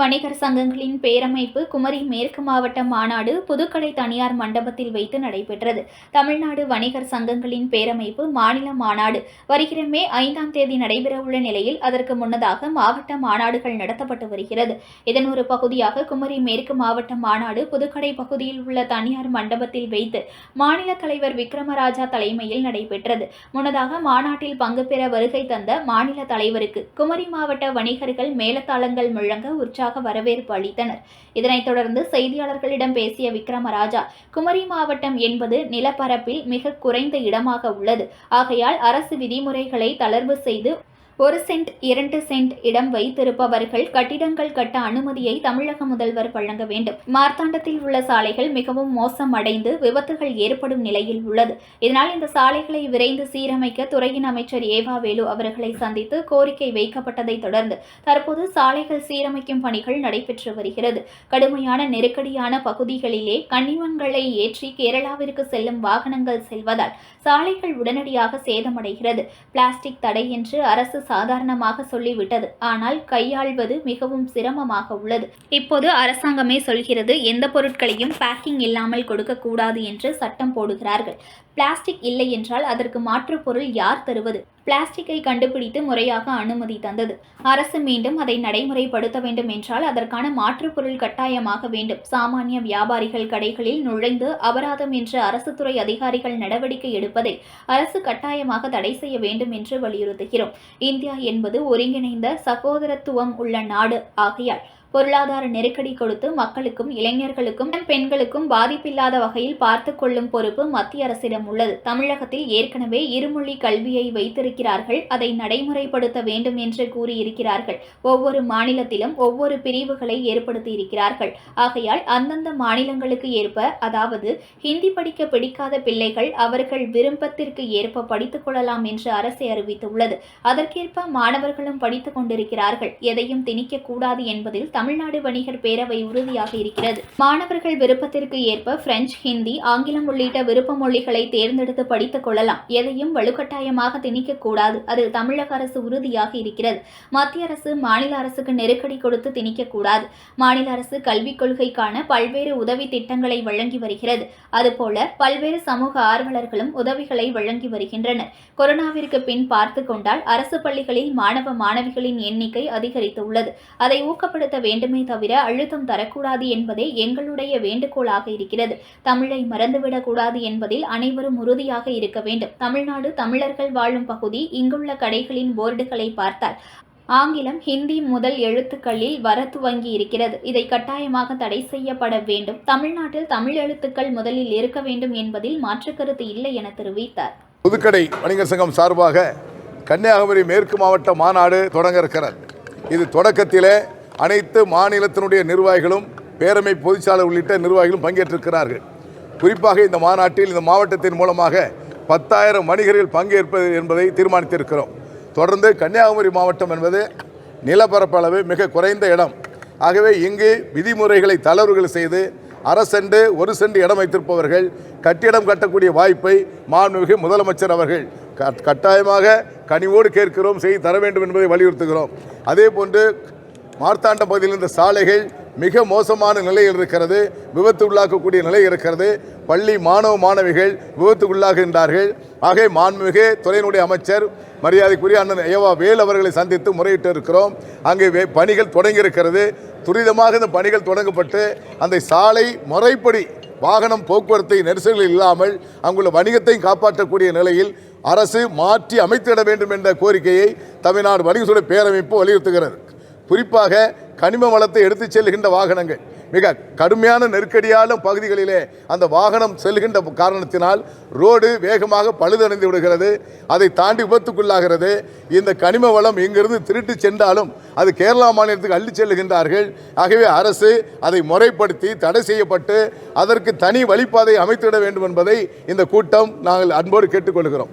வணிகர் சங்கங்களின் பேரமைப்பு குமரி மேற்கு மாவட்ட மாநாடு புதுக்கடை தனியார் மண்டபத்தில் வைத்து நடைபெற்றது. தமிழ்நாடு வணிகர் சங்கங்களின் பேரமைப்பு மாநில மாநாடு வருகிற மே ஐந்தாம் தேதி நடைபெறவுள்ள நிலையில் அதற்கு முன்னதாக மாவட்ட மாநாடுகள் நடத்தப்பட்டு வருகிறது. இதன் ஒரு பகுதியாக குமரி மேற்கு மாவட்ட மாநாடு புதுக்கடை பகுதியில் உள்ள தனியார் மண்டபத்தில் வைத்து மாநில தலைவர் விக்ரமராஜா தலைமையில் நடைபெற்றது. முன்னதாக மாநாட்டில் பங்கு பெற வருகை தந்த மாநில தலைவருக்கு குமரி மாவட்ட வணிகர்கள் மேலத்தாளங்கள் முழங்க உற்சாக வரவேற்பு அளித்தனர். இதனைத் தொடர்ந்து செய்தியாளர்களிடம் பேசிய விக்ரமராஜா குமரி மாவட்டம் என்பது நிலப்பரப்பில் மிக குறைந்த இடமாக உள்ளது. ஆகையால் அரசு விதிமுறைகளை தளர்வு செய்து ஒரு சென்ட் இரண்டு சென்ட் இடம் வைத்திருப்பவர்கள் கட்டிடங்கள் கட்ட அனுமதியை தமிழக முதல்வர் வழங்க வேண்டும். மார்த்தாண்டத்தில் உள்ள சாலைகள் மிகவும் மோசமடைந்து விபத்துகள் ஏற்படும் நிலையில் உள்ளது. இதனால் இந்த சாலைகளை விரைந்து சீரமைக்க துறையின் அமைச்சர் ஏவா வேலு அவர்களை சந்தித்து கோரிக்கை வைக்கப்பட்டதை தொடர்ந்து தற்போது சாலைகள் சீரமைக்கும் பணிகள் நடைபெற்று வருகிறது. கடுமையான நெருக்கடியான பகுதிகளிலே கனிமங்களை ஏற்றி கேரளாவிற்கு செல்லும் வாகனங்கள் செல்வதால் சாலைகள் உடனடியாக சேதமடைகிறது. பிளாஸ்டிக் தடை என்று அரசு சாதாரணமாக சொல்லிவிட்டது. ஆனால் கையாள்வது மிகவும் சிரமமாக உள்ளது. இப்போது அரசாங்கமே சொல்கிறது எந்த பொருட்களையும் பேக்கிங் இல்லாமல் கொடுக்கக்கூடாது என்று சட்டம் போடுகிறார்கள். பிளாஸ்டிக் இல்லை என்றால் அதற்கு மாற்று பொருள் யார் தருவது? பிளாஸ்டிக்கை கண்டுபிடித்து முறையாக அனுமதி தந்தது. அரசு மீண்டும் அதை நடைமுறைப்படுத்த வேண்டும் என்றால் அதற்கான மாற்றுப் பொருள் கட்டாயமாக வேண்டும். சாமானிய வியாபாரிகள் கடைகளில் நுழைந்து அபராதம் என்று அரசு துறை அதிகாரிகள் நடவடிக்கை எடுப்பதை அரசு கட்டாயமாக தடை செய்ய வேண்டும் என்று வலியுறுத்துகிறோம். இந்தியா என்பது ஒருங்கிணைந்த சகோதரத்துவம் உள்ள நாடு. ஆகையால் பொருளாதார நெருக்கடி கொடுத்து மக்களுக்கும் இளைஞர்களுக்கும் பெண்களுக்கும் பாதிப்பில்லாத வகையில் பார்த்து கொள்ளும் பொறுப்பு மத்திய அரசிடம் உள்ளது. தமிழகத்தில் ஏற்கனவே இருமொழி கல்வியை வைத்திருக்கிறார்கள். அதை நடைமுறைப்படுத்த வேண்டும் என்று கூறியிருக்கிறார்கள். ஒவ்வொரு மாநிலத்திலும் ஒவ்வொரு பிரிவுகளை ஏற்படுத்தி இருக்கிறார்கள் ஆகையால் அந்தந்த மாநிலங்களுக்கு ஏற்ப அதாவது ஹிந்தி படிக்க பிடிக்காத பிள்ளைகள் அவர்கள் விருப்பத்திற்கு ஏற்ப படித்துக் கொள்ளலாம் என்று அரசு அறிவித்துள்ளது. அதற்கேற்ப மாணவர்களும் படித்துக் கொண்டிருக்கிறார்கள். எதையும் திணிக்க கூடாது என்பதில் தமிழ்நாடு வணிகர் பேரவை உறுதியாக இருக்கிறது. மாணவர்கள் விருப்பத்திற்கு ஏற்ப பிரெஞ்சு ஹிந்தி ஆங்கிலம் உள்ளிட்ட விருப்ப மொழிகளை தேர்ந்தெடுத்து படித்துக் கொள்ளலாம். எதையும் வலுக்கட்டாயமாக திணிக்க கூடாது. அது தமிழக அரசு உறுதியாக இருக்கிறது. மத்திய அரசு மாநில அரசுக்கு நெருக்கடி கொடுத்து திணிக்க கூடாது. மாநில அரசு கல்விக் கொள்கைக்கான பல்வேறு உதவி திட்டங்களை வழங்கி வருகிறது. அதுபோல பல்வேறு சமூக ஆர்வலர்களும் உதவிகளை வழங்கி வருகின்றனர். கொரோனாவிற்கு பின் பார்த்து கொண்டால் அரசு பள்ளிகளில் மாணவ மாணவிகளின் எண்ணிக்கை அதிகரித்துள்ளது அதை ஊக்கப்படுத்த வேண்டுமே தவிர அழுத்தம் தரக்கூடாது என்பதே எங்களுடைய வேண்டுகோளாக இருக்கிறது. தமிழை மறந்துவிடக்கூடாது என்பதில் அனைவரும் உறுதியாக இருக்க வேண்டும். தமிழ்நாடு தமிழர்கள் வாழும் பகுதி இங்குள்ள கடைகளின் போர்டுகளை பார்த்தால் ஆங்கிலம் ஹிந்தி முதல் எழுத்துக்களில் வர துவங்கி இருக்கிறது. இதை கட்டாயமாக தடை செய்யப்பட வேண்டும். தமிழ்நாட்டில் தமிழ் எழுத்துக்கள் முதலில் இருக்க வேண்டும் என்பதில் மாற்று கருத்து இல்லை என தெரிவித்தார். புதுக்கடை வணிகர் சங்கம் சார்பாக கன்னியாகுமரி மேற்கு மாவட்ட மாநாடு தொடங்க இருக்கிறது. இது தொடக்கத்திலே அனைத்து மாநிலத்தினுடைய நிர்வாகிகளும் பேரமை பொதுச்சாளர் உள்ளிட்ட நிர்வாகிகளும் பங்கேற்றிருக்கிறார்கள். குறிப்பாக இந்த மாநாட்டில் இந்த மாவட்டத்தின் மூலமாக பத்தாயிரம் வணிகர்கள் பங்கேற்பது என்பதை தீர்மானித்திருக்கிறோம். தொடர்ந்து கன்னியாகுமரி மாவட்டம் என்பது நிலப்பரப்பளவு மிக குறைந்த இடம். ஆகவே இங்கு விதிமுறைகளை தளர்வுகள் செய்து அரசென்று ஒரு சென்று இடம் வைத்திருப்பவர்கள் கட்டிடம் கட்டக்கூடிய வாய்ப்பை மாண்புமிகு முதலமைச்சர் அவர்கள் கட்- கட்டாயமாக கனிவோடு கேட்கிறோம் செய்து தர வேண்டும் என்பதை வலியுறுத்துகிறோம். அதே போன்று மார்த்தாண்டம் பகுதியில் இந்த சாலைகள் மிக மோசமான நிலையில் இருக்கிறது. விபத்து உள்ளாக்கக்கூடிய நிலை இருக்கிறது. பள்ளி மாணவ மாணவிகள் விபத்துக்குள்ளாகின்றார்கள். ஆகவே மாண்புமிகு துறையினுடைய அமைச்சர் மரியாதைக்குரிய அண்ணன் ஏவா வேல் அவர்களை சந்தித்து முறையிட்டு இருக்கிறோம். அங்கே வே- பணிகள் தொடங்கி இருக்கிறது துரிதமாக இந்த பணிகள் தொடங்கப்பட்டு அந்த சாலை முறைப்படி வாகனம் போக்குவரத்தை நெரிசல்கள் இல்லாமல் அங்குள்ள வணிகத்தையும் காப்பாற்றக்கூடிய நிலையில் அரசு மாற்றி அமைத்திட வேண்டும் என்ற கோரிக்கையை தமிழ்நாடு வணிகத்துறை பேரமைப்பு வலியுறுத்துகிறது. குறிப்பாக கனிம வளத்தை எடுத்து செல்கின்ற வாகனங்கள். மிக கடுமையான நெருக்கடியான பகுதிகளிலே அந்த வாகனம் செல்கின்ற காரணத்தினால் ரோடு வேகமாக பழுதடைந்து விடுகிறது. அதை தாண்டி விபத்துக்குள்ளாகிறது. இந்த கனிம வளம் இங்கிருந்து திருட்டு சென்றாலும் அது கேரளா மாநிலத்துக்கு அள்ளி செல்லுகின்றார்கள். ஆகவே அரசு அதை முறைப்படுத்தி தடை செய்யப்பட்டு அதற்கு தனி வழிப்பாதை அமைத்திட வேண்டும் என்பதை இந்த கூட்டம் நாங்கள் அன்போடு கேட்டுக்கொள்கிறோம்.